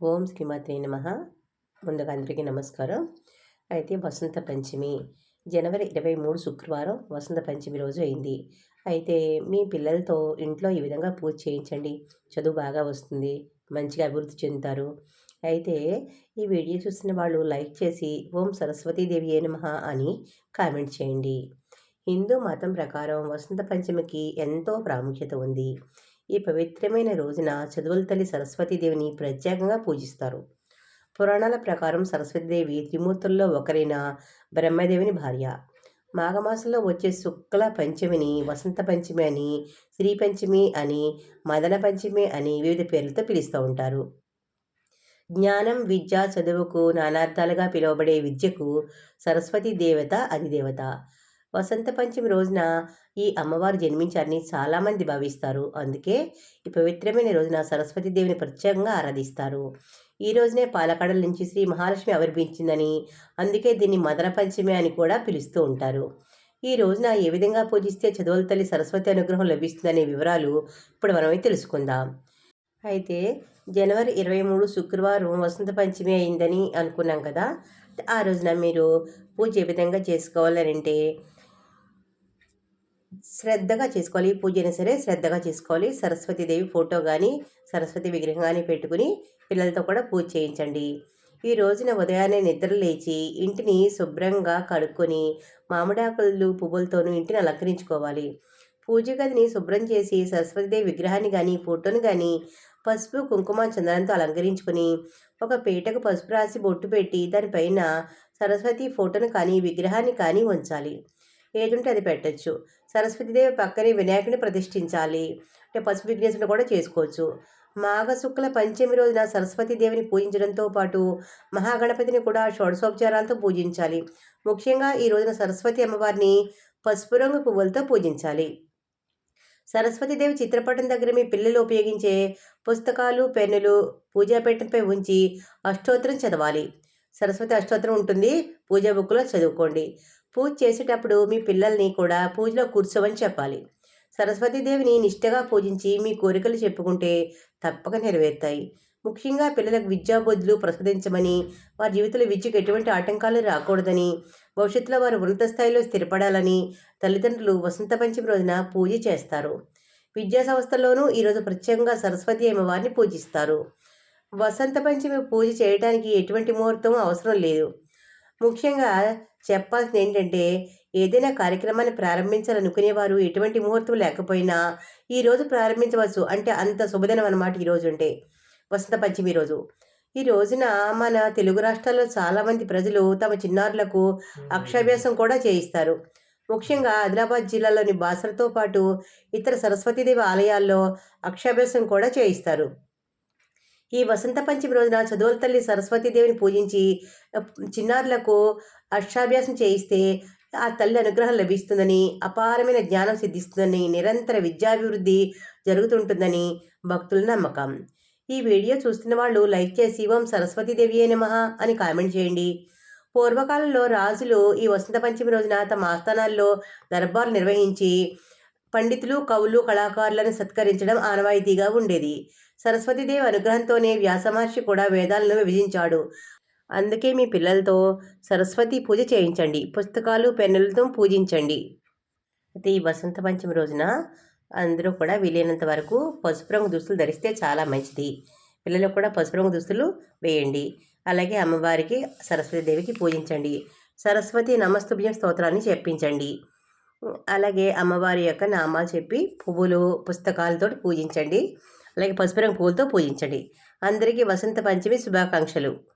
ఓం శ్రీమాత్రే నమ. ముందుగా అందరికీ నమస్కారం. అయితే వసంత పంచమి జనవరి ఇరవై మూడు శుక్రవారం వసంత పంచమి రోజు అయింది. అయితే మీ పిల్లలతో ఇంట్లో ఈ విధంగా పూజ చేయించండి. చదువు బాగా వస్తుంది మంచిగా అభివృద్ధి చెందుతారు. అయితే ఈ వీడియో చూసిన వాళ్ళు లైక్ చేసి ఓం సరస్వతీదేవి ఏ నమ అని కామెంట్ చేయండి. హిందూ మతం ప్రకారం వసంత పంచమికి ఎంతో ప్రాముఖ్యత ఉంది. ఈ పవిత్రమైన రోజున చదువుల తల్లి సరస్వతీదేవిని ప్రత్యేకంగా పూజిస్తారు. పురాణాల ప్రకారం సరస్వతీదేవి త్రిమూర్తుల్లో ఒకరైన బ్రహ్మదేవిని భార్య. మాఘమాసంలో వచ్చే శుక్ల పంచమిని వసంత పంచమి అని శ్రీ పంచమి అని మదన పంచమి అని వివిధ పేర్లతో పిలుస్తూ ఉంటారు. జ్ఞానం విద్య చదువుకు నానార్థాలుగా పిలువబడే విద్యకు సరస్వతి దేవత అధిదేవత. వసంత పంచమి రోజున ఈ అమ్మవారు జన్మించారని చాలామంది భావిస్తారు. అందుకే ఈ పవిత్రమైన రోజున సరస్వతి దేవిని ప్రత్యేకంగా ఆరాధిస్తారు. ఈ రోజునే పాలకాడల నుంచి శ్రీ మహాలక్ష్మి ఆవిర్భించిందని అందుకే దీన్ని మదన పంచమి అని కూడా పిలుస్తూ ఉంటారు. ఈ రోజున ఏ విధంగా పూజిస్తే చదువుల తల్లి సరస్వతి అనుగ్రహం లభిస్తుందనే వివరాలు ఇప్పుడు మనమే తెలుసుకుందాం. అయితే జనవరి ఇరవై మూడు శుక్రవారం వసంత పంచమి అయిందని అనుకున్నాం కదా. ఆ రోజున మీరు పూజ ఏ విధంగా చేసుకోవాలని అంటే శ్రద్ధగా చేసుకోవాలి. పూజ అయినా సరే శ్రద్ధగా చేసుకోవాలి. సరస్వతీదేవి ఫోటో కానీ సరస్వతి విగ్రహం కానీ పెట్టుకుని పిల్లలతో కూడా పూజ చేయించండి. ఈ రోజున ఉదయాన్నే నిద్ర లేచి ఇంటిని శుభ్రంగా కడుక్కొని మామిడాకులు పువ్వులతోనూ ఇంటిని అలంకరించుకోవాలి. పూజ గదిని శుభ్రం చేసి సరస్వతిదేవి విగ్రహాన్ని కానీ ఫోటోని కానీ పసుపు కుంకుమ చందనంతో అలంకరించుకొని ఒక పీటకు పసుపు రాసి బొట్టు పెట్టి దానిపైన సరస్వతి ఫోటోను కానీ విగ్రహాన్ని కానీ ఉంచాలి. ఏదుంటే అది పెట్టచ్చు. సరస్వతిదేవి పక్కనే వినాయకుని ప్రతిష్ఠించాలి. అంటే పసుపు విఘ్నేశ్వరుని కూడా చేసుకోవచ్చు. మాఘ శుక్ల పంచమి రోజున సరస్వతీదేవిని పూజించడంతో పాటు మహాగణపతిని కూడా షోడశోపచారాలతో పూజించాలి. ముఖ్యంగా ఈ రోజున సరస్వతి అమ్మవారిని పసుపు రంగు పువ్వులతో పూజించాలి. సరస్వతీదేవి చిత్రపటం దగ్గర మీ పిల్లలు ఉపయోగించే పుస్తకాలు పెన్నులు పూజాపీఠంపై ఉంచి అష్టోత్తరం చదవాలి. సరస్వతి అష్టోత్తరం ఉంటుంది. పూజా బుక్లో చదువుకోండి. పూజ చేసేటప్పుడు మీ పిల్లల్ని కూడా పూజలో కూర్చోమని చెప్పాలి. సరస్వతీదేవిని నిష్టగా పూజించి మీ కోరికలు చెప్పుకుంటే తప్పక నెరవేరుతాయి. ముఖ్యంగా పిల్లలకు విద్యా ప్రసాదించమని వారి జీవితంలో విద్యకు ఎటువంటి ఆటంకాలు రాకూడదని భవిష్యత్తులో వారు ఉన్నత స్థాయిలో స్థిరపడాలని తల్లిదండ్రులు వసంత పంచమి రోజున పూజ చేస్తారు. విద్యా సంస్థల్లోనూ ఈరోజు ప్రత్యేకంగా సరస్వతి అమ్మవారిని పూజిస్తారు. వసంత పంచమి పూజ చేయడానికి ఎటువంటి ముహూర్తం అవసరం లేదు. ముఖ్యంగా చెప్పాల్సింది ఏంటంటే ఏదైనా కార్యక్రమాన్ని ప్రారంభించాలనుకునేవారు ఎటువంటి ముహూర్తం లేకపోయినా ఈరోజు ప్రారంభించవచ్చు. అంటే అంత శుభదినం అనమాట ఈరోజు అంటే. వసంత పంచమి రోజు. ఈ రోజున మన తెలుగు రాష్ట్రాల్లో చాలామంది ప్రజలు తమ చిన్నారులకు అక్షాభ్యాసం కూడా చేయిస్తారు. ముఖ్యంగా ఆదిలాబాద్ జిల్లాలోని బాసలతో పాటు ఇతర సరస్వతీదేవి ఆలయాల్లో అక్షాభ్యాసం కూడా చేయిస్తారు. ఈ వసంత పంచమి రోజున చదువుల తల్లి సరస్వతీదేవిని పూజించి చిన్నారులకు అక్షాభ్యాసం చేయిస్తే ఆ తల్లి అనుగ్రహం లభిస్తుందని అపారమైన జ్ఞానం సిద్ధిస్తుందని నిరంతర విద్యాభివృద్ధి జరుగుతుంటుందని భక్తుల నమ్మకం. ఈ వీడియో చూస్తున్న వాళ్ళు లైక్ చేసి ఓం సరస్వతీదేవి నమ అని కామెంట్ చేయండి. పూర్వకాలంలో రాజులు ఈ వసంత పంచమి రోజున తమ ఆస్థానాల్లో దర్బార్లు నిర్వహించి పండితులు కవులు కళాకారులను సత్కరించడం ఆనవాయితీగా ఉండేది. సరస్వతీదేవి అనుగ్రహంతోనే వ్యాసమహర్షి కూడా వేదాలను విభజించాడు. అందుకే మీ పిల్లలతో సరస్వతి పూజ చేయించండి. పుస్తకాలు పెన్నులతో పూజించండి. అయితే ఈ వసంత పంచమి రోజున అందరూ కూడా వీలైనంత వరకు పసుపు రంగు దుస్తులు ధరిస్తే చాలా మంచిది. పిల్లలకు కూడా పసుపు రంగు దుస్తులు వేయండి. అలాగే అమ్మవారికి సరస్వతీదేవికి పూజించండి. సరస్వతి నమస్తుభ్యం స్తోత్రాన్ని చెప్పించండి. అలాగే అమ్మవారి యొక్క నామాలు చెప్పి పువ్వులు పుస్తకాలతో పూజించండి. అలాగే పసుపు రంగు పువ్వులతో పూజించండి. అందరికీ వసంత పంచమి శుభాకాంక్షలు.